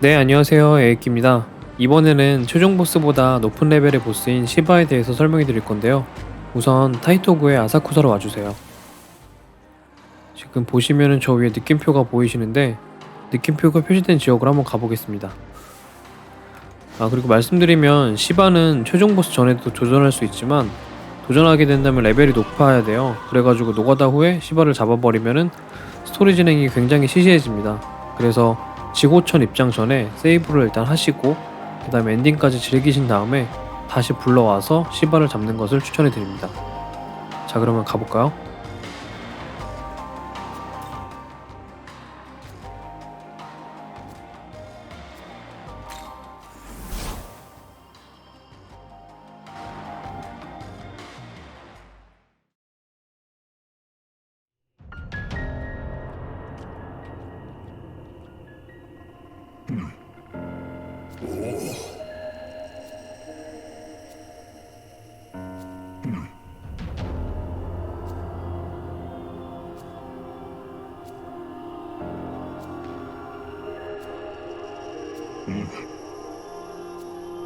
네, 안녕하세요. 에이키입니다. 이번에는 최종 보스보다 높은 레벨의 보스인 시바에 대해서 설명해 드릴 건데요. 우선 타이토구의 아사쿠사로 와주세요. 지금 보시면은 저 위에 느낌표가 보이시는데 느낌표가 표시된 지역으로 한번 가보겠습니다. 아 그리고 말씀드리면 시바는 최종 보스 전에도 도전할 수 있지만 도전하게 된다면 레벨이 높아야 돼요. 그래가지고 노가다 후에 시바를 잡아버리면은 스토리 진행이 굉장히 시시해집니다. 그래서 지고천 입장 전에 세이브를 일단 하시고 그 다음에 엔딩까지 즐기신 다음에 다시 불러와서 시바를 잡는 것을 추천해 드립니다. 자 그러면 가볼까요?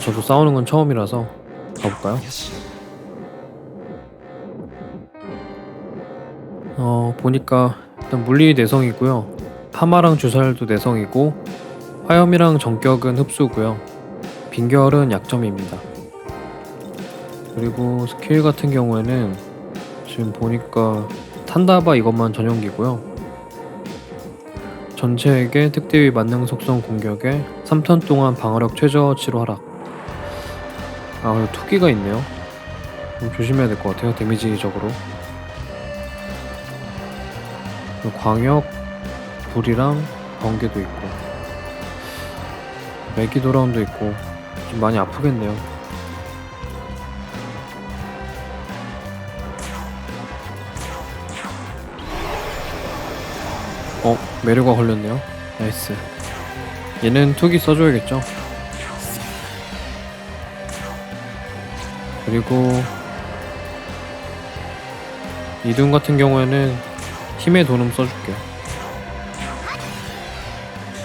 저도 싸우는 건 처음이라서 가볼까요? 어 보니까 일단 물리 내성이고요. 파마랑 주살도 내성이고 화염이랑 정격은 흡수고요. 빈결은 약점입니다. 그리고 스킬 같은 경우에는 지금 보니까 탄다바 이것만 전용기고요. 전체에게 특대위 만능 속성 공격에 3턴 동안 방어력 최저치로 하락. 아, 그리고 투기가 있네요. 좀 조심해야 될 것 같아요. 데미지적으로. 광역, 불이랑 번개도 있고. 메기도라운도 있고. 좀 많이 아프겠네요. 어, 매료가 걸렸네요. 나이스. 얘는 투기 써줘야겠죠. 그리고 이둔 같은 경우에는 힘의 돈음 써줄게요.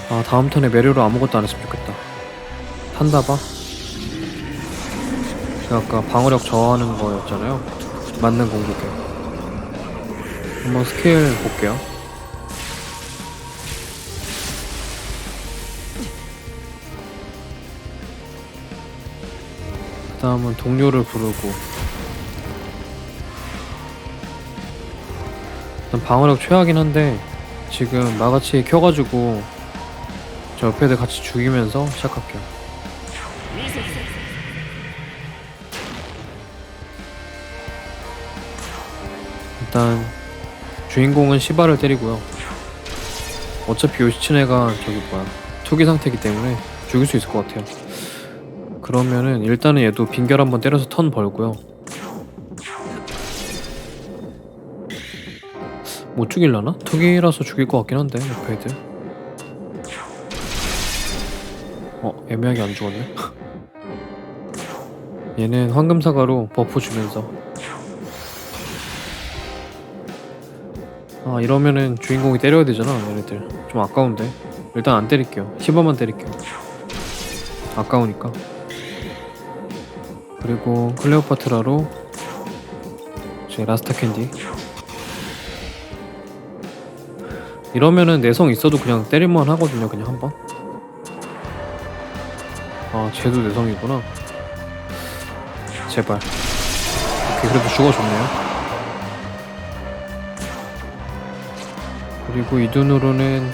아 다음 턴에 매료로 아무것도 안 했으면 좋겠다. 탄다봐. 제가 아까 방어력 저하하는 거였잖아요. 맞는 공격에. 한번 스케일 볼게요. 다음은 동료를 부르고. 일단 방어력 최하긴 한데 지금 마가치 켜가지고 저 옆에 애들 같이 죽이면서 시작할게요. 일단 주인공은 시바를 때리고요. 어차피 요시츠네가 저기 뭐야 투기 상태이기 때문에 죽일 수 있을 것 같아요 그러면은 일단은 얘도 빈결 한번 때려서 턴 벌고요. 못 죽일라나? 투기라서 죽일 것 같긴 한데 옆에 애들. 어 애매하게 안 죽었네. 얘는 황금 사과로 버프 주면서. 아 이러면은 주인공이 때려야 되잖아 얘네들. 좀 아까운데. 일단 안 때릴게요. 10원만 때릴게요. 아까우니까. 그리고 클레오파트라로 제 라스타 캔디. 이러면은 내성 있어도 그냥 때릴만 하거든요 그냥 한번. 아 쟤도 내성이구나. 제발. 오케이 그래도 죽어줬네요. 그리고 이 눈으로는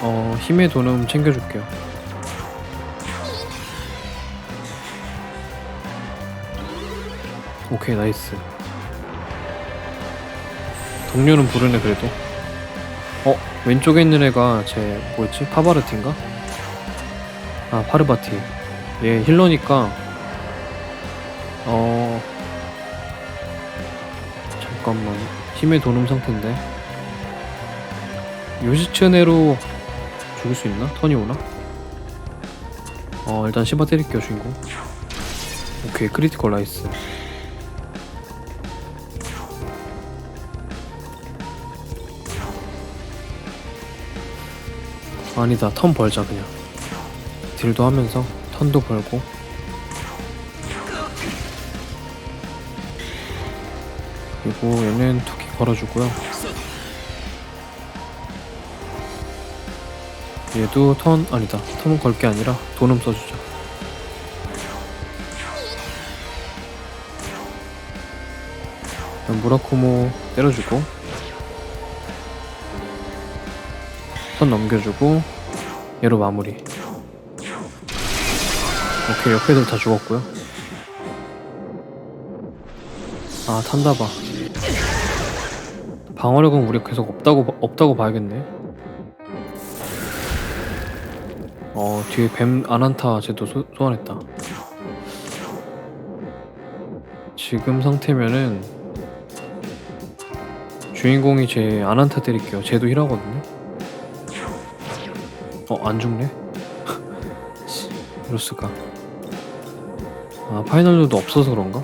어 힘의 돈음 챙겨줄게요 오케이 나이스. 동료는 부르네 그래도. 어 왼쪽에 있는 애가 제 뭐였지? 파바르티인가? 아 파르바티. 얘 힐러니까. 어. 잠깐만. 힘의 도움 상태인데. 요시츠네로 죽일 수 있나? 턴이 오나? 어 일단 시바 때릴게요 주인공. 오케이 크리티컬 라이스 아니다 턴 벌자 그냥. 딜도 하면서 턴도 벌고. 그리고 얘는 투기 걸어주고요. 얘도 턴 아니다. 턴은 걸게 아니라 돈음 일단 무라코모 때려주고 턴 넘겨주고 얘로 마무리. 오케이 옆에 애들 다 죽었고요. 아 탄다봐. 방어력은 우리 계속 없다고 봐- 없다고 봐야겠네. 어 뒤에 뱀 아난타 쟤도 소, 소환했다. 지금 상태면은 주인공이 제 아난타 때릴게요. 쟤도 힐하거든요 어 안 죽네 씨, 이럴 수가 아 파이널도 없어서 그런가?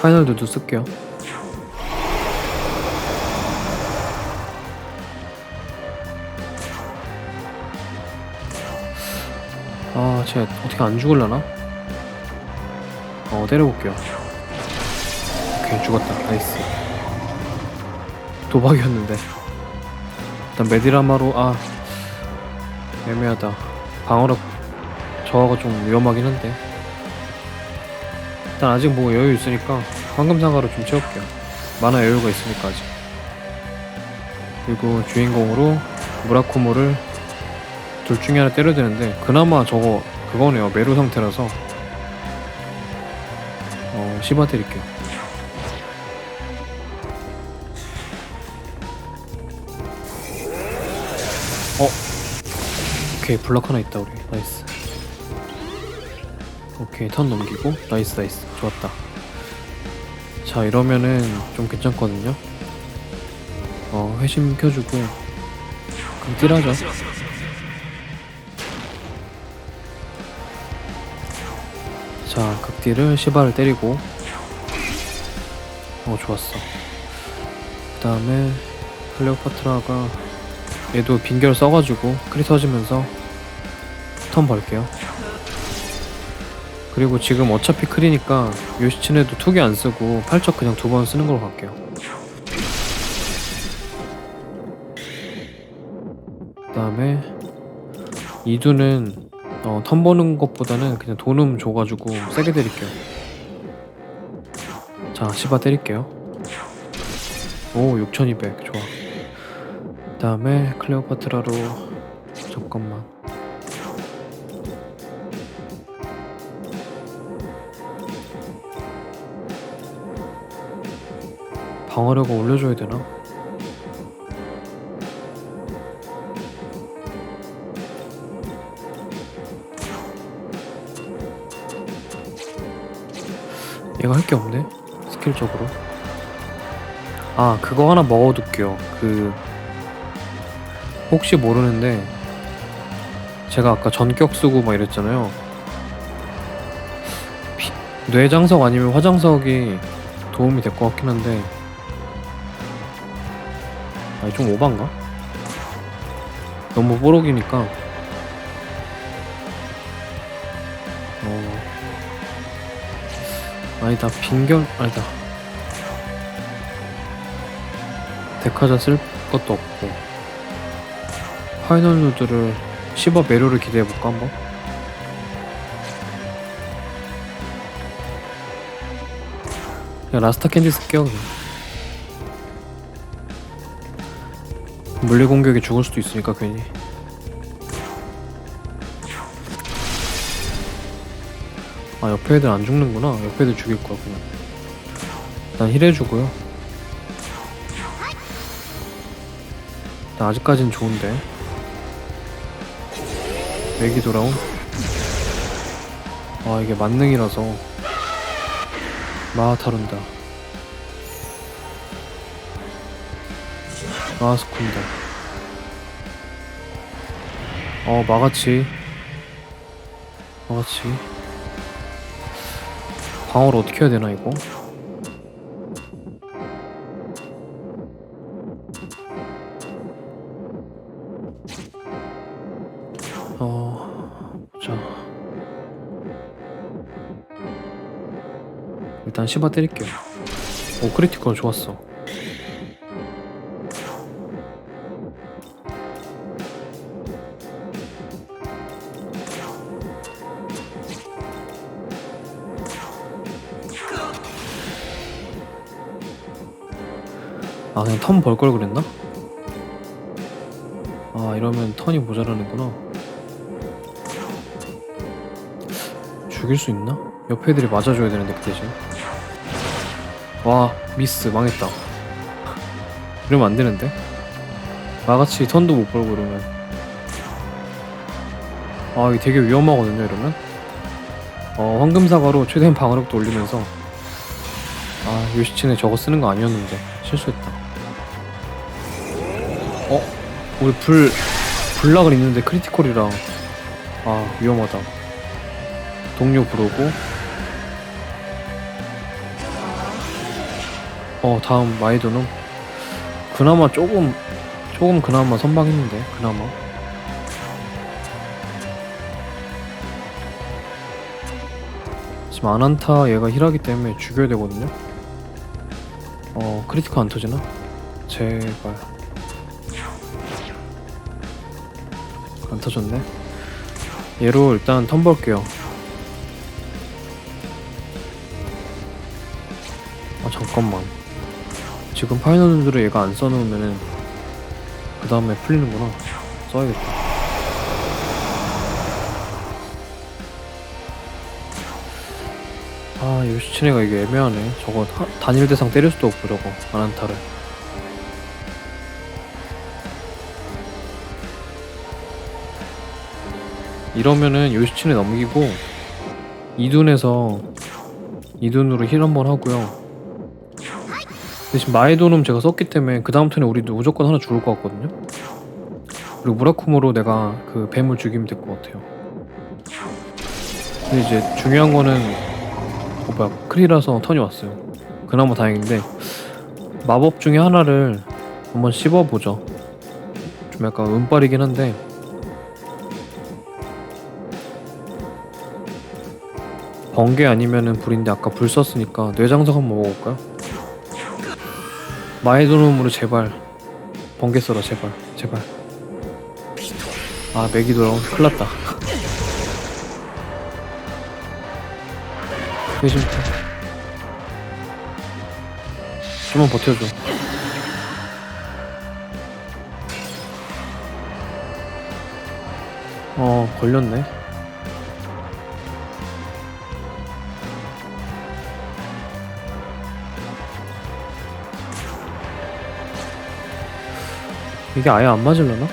파이널도 쓸게요 아, 쟤 어떻게 안 죽을라나? 어, 때려볼게요. 오케이, 죽었다. 나이스. 도박이었는데. 일단 메디라마로, 아, 애매하다. 방어력 저하가 좀 위험하긴 한데. 일단 아직 뭐 여유 있으니까 황금상가로 좀 채울게요. 만화 여유가 있으니까 아직. 그리고 주인공으로 무라코모를 둘 중에 하나 때려야 되는데 그나마 저거 그거네요 메루 상태라서 어 씹어 드릴게요 오케이 블럭 하나 있다 우리. 나이스. 오케이 턴 넘기고. 나이스 나이스. 좋았다. 자 이러면은 좀 괜찮거든요. 어 회심 켜주고. 그럼 딜하죠. 자, 극딜을 시바를 때리고. 어, 좋았어. 그 다음에 클레오파트라가 얘도 빈결 써가지고 크리 터지면서 턴 벌게요. 그리고 지금 어차피 크리니까 요시츠네도 투기 안 쓰고 팔척 그냥 두 번 쓰는 걸로 갈게요. 그 다음에 이두는 어, 턴 버는 것보다는 그냥 돈음 줘가지고 세게 때릴게요. 자, 시바 때릴게요. 오, 6200. 좋아. 그 다음에 클레오파트라로 잠깐만. 방어력을 올려줘야 되나? 얘가 할 게 없네 스킬적으로. 아 그거 하나 먹어둘게요. 그 혹시 모르는데 제가 아까 전격 쓰고 막 이랬잖아요. 피- 뇌장석 아니면 화장석이 도움이 될 것 같긴 한데 아니 좀 오반가? 너무 뽀록이니까. 어. 아니다 빈결 아니다 데카자 쓸 것도 없고. 파이널 누드를 시버 메로를 기대해볼까 한번? 그냥 라스타 캔디 쓸게요 그냥 물리 공격에 죽을 수도 있으니까 괜히. 아 옆에 애들 안 죽는구나. 옆에 애들 죽일 거야 그냥. 일단 힐 해주고요. 나 아직까진 좋은데. 맥이 돌아온 아 이게 만능이라서. 마하타룬다 마하스쿤다. 어 마가치. 마가치. 방어를 어떻게 해야 되나 이거? 어 보자. 일단 시바 때릴게요. 오 크리티컬 좋았어 아 그냥 턴 벌 걸 그랬나? 아 이러면 턴이 모자라는구나. 죽일 수 있나? 옆에 애들이 맞아줘야 되는데 그 대신 와 미스. 망했다. 이러면 안 되는데? 나같이 턴도 못 벌고 이러면. 아 이게 되게 위험하거든요 이러면? 어 황금사과로 최대한 방어력도 올리면서. 아 요시치네 저거 쓰는 거 아니었는데. 실수했다 우리 불 불락을 있는데 크리티컬이랑 아 위험하다. 동료 부르고. 어 다음 마이도는? 그나마 조금 조금 그나마 선방했는데 그나마. 지금 아난타 얘가 힐하기 때문에 죽여야 되거든요? 어 크리티컬 안 터지나? 제발 안 터졌네. 얘로 일단 턴 볼게요. 아 잠깐만. 지금 파이널들을 얘가 안 써놓으면은 그 다음에 풀리는구나. 써야겠다. 아 요시치네가 이게 애매하네. 저거 하- 단일 대상 때릴 수도 없고 저거. 아난타를 이러면은 요시치네 넘기고 이둔에서 이둔으로 힐 한번 하고요. 대신 마에도놈 제가 썼기 때문에 그 다음 턴에 우리도 무조건 하나 죽을 것 같거든요. 그리고 무라쿠모로 내가 그 뱀을 죽이면 될 것 같아요. 근데 이제 중요한 거는 어 뭐야 크리라서 턴이 왔어요. 그나마 다행인데 마법 중에 하나를 한번 씹어보죠. 좀 약간 운빨이긴 한데 번개 아니면은 불인데 아까 불 썼으니까 뇌장석 한번 먹어볼까요? 마에도놈으로 제발. 번개 써라 제발. 제발. 아 맥이 돌아온. 큰일났다. 회심부터 좀만 버텨줘. 어 걸렸네 이게 아예 안 맞으려나?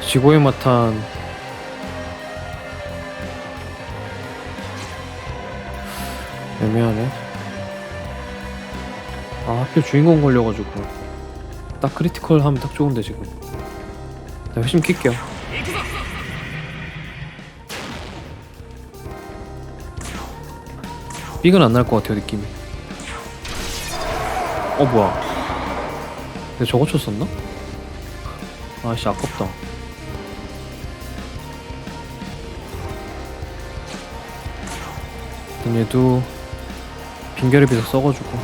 지고의 마탄 애매하네. 아 하필 주인공 걸려가지고. 딱 크리티컬 하면 딱 좋은데 지금. 나 회심 킬게요 삑은 안 날 것 같아요 느낌이. 어 뭐야. 내가 저거 쳤었나? 아씨 아깝다. 얘도 빙결의 비석 써가지고.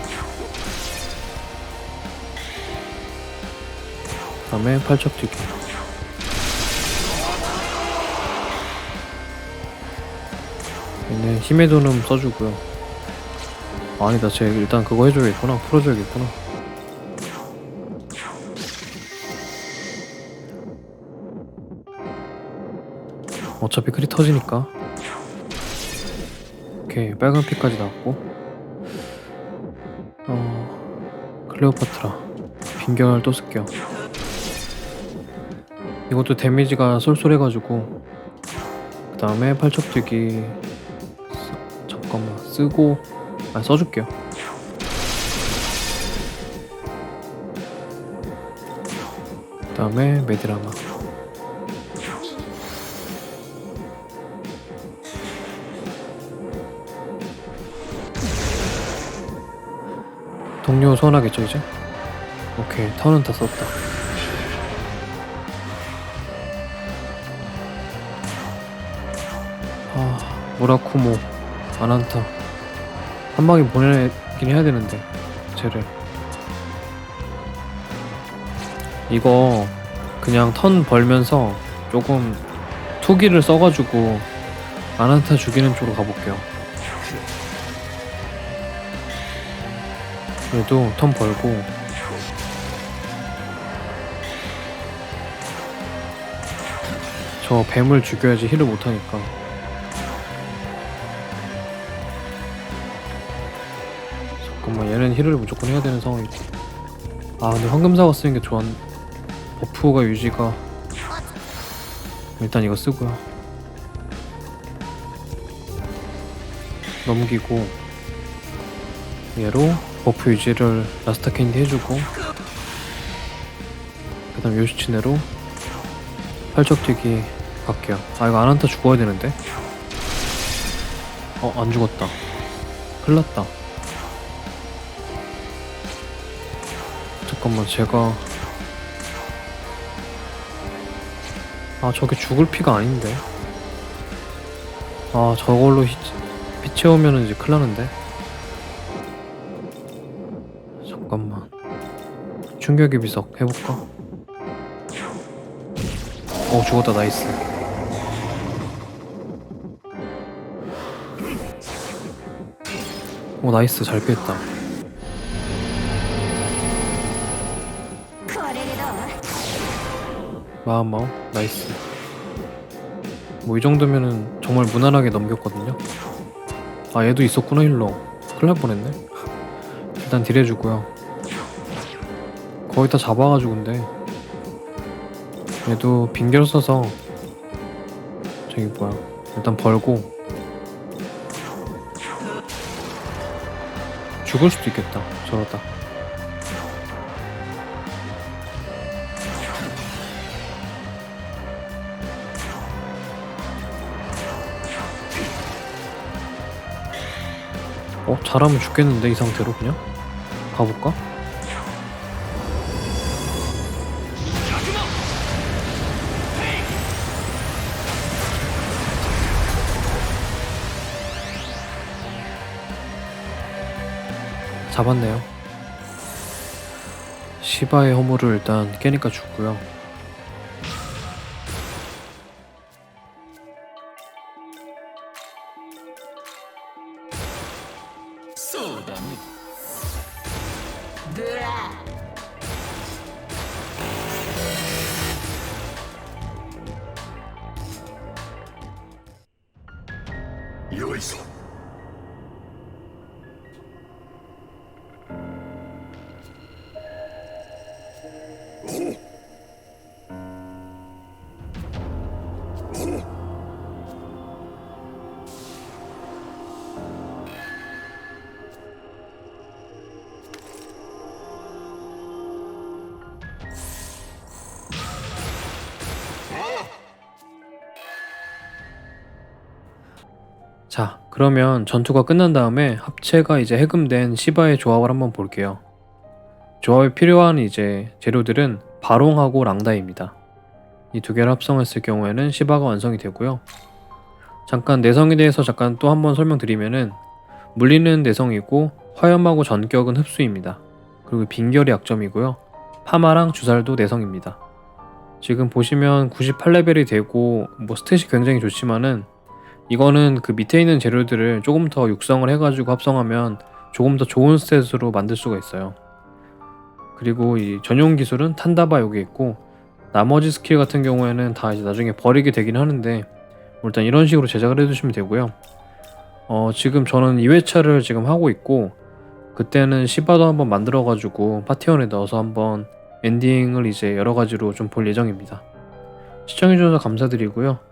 다음에 팔척 뛰기 얘네 힘의 도는 써주고요 아니다 쟤 일단 그거 해줘야겠구나. 풀어줘야겠구나. 어차피 크리 터지니까. 오케이 빨간 피까지 나왔고. 어 클레오파트라. 빈결 또 쓸게요. 이것도 데미지가 쏠쏠해가지고. 그 다음에 팔척뜨기. 쓰- 잠깐만 쓰고 아 써줄게요. 그 다음에 메디라마. 동료 소환하겠죠 이제? 오케이 턴은 다 썼다. 아 무라쿠모 아난타 한 방에 보내긴 해야 되는데 쟤를. 이거 그냥 턴 벌면서 조금 투기를 써가지고 아난타 죽이는 쪽으로 가볼게요. 그래도 턴 벌고. 저 뱀을 죽여야지 힐을 못하니까 얘는 힐을 무조건 해야 되는 상황이고 아 근데 황금사가 쓰는 게 좋았 버프가 유지가. 일단 이거 쓰고요. 넘기고. 얘로 버프 유지를 라스타 캔디 해주고. 그 다음 요시치네로 팔척튀기 갈게요. 아 이거 아난타 죽어야 되는데? 어 안 죽었다. 큰일 났다 잠깐만 제가. 아 저게 죽을 피가 아닌데? 아 저걸로 히, 피 채우면은 이제 큰일 나는데? 잠깐만. 충격의 비석 해볼까? 어 죽었다. 나이스. 오 나이스. 잘 피했다 마음마오 나이스. 뭐 이 정도면은 정말 무난하게 넘겼거든요. 아 얘도 있었구나 힐러 큰일 날 뻔했네. 일단 딜해주고요. 거의 다 잡아가지고 근데. 얘도 빙결 써서. 저기 뭐야. 일단 벌고. 죽을 수도 있겠다. 저러다 어 잘하면 죽겠는데 이 상태로 그냥 가볼까? 잡았네요. 시바의 허물을 일단 깨니까 죽고요. Blah. 자, 그러면 전투가 끝난 다음에 합체가 이제 해금된 시바의 조합을 한번 볼게요. 조합에 필요한 이제 재료들은 바롱하고 랑다입니다. 이 두 개를 합성했을 경우에는 시바가 완성이 되고요. 잠깐 내성에 대해서 잠깐 또 한번 설명드리면은 물리는 내성이고 화염하고 전격은 흡수입니다. 그리고 빈결이 약점이고요. 파마랑 주살도 내성입니다. 지금 보시면 98레벨이 되고 뭐 스탯이 굉장히 좋지만은 이거는 그 밑에 있는 재료들을 조금 더 육성을 해가지고 합성하면 조금 더 좋은 스탯으로 만들 수가 있어요. 그리고 이 전용 기술은 탄다바 여기 있고 나머지 스킬 같은 경우에는 다 이제 나중에 버리게 되긴 하는데 일단 이런 식으로 제작을 해주시면 되고요. 어, 지금 저는 2회차를 지금 하고 있고 그때는 시바도 한번 만들어가지고 파티원에 넣어서 한번 엔딩을 이제 여러 가지로 좀 볼 예정입니다. 시청해주셔서 감사드리고요.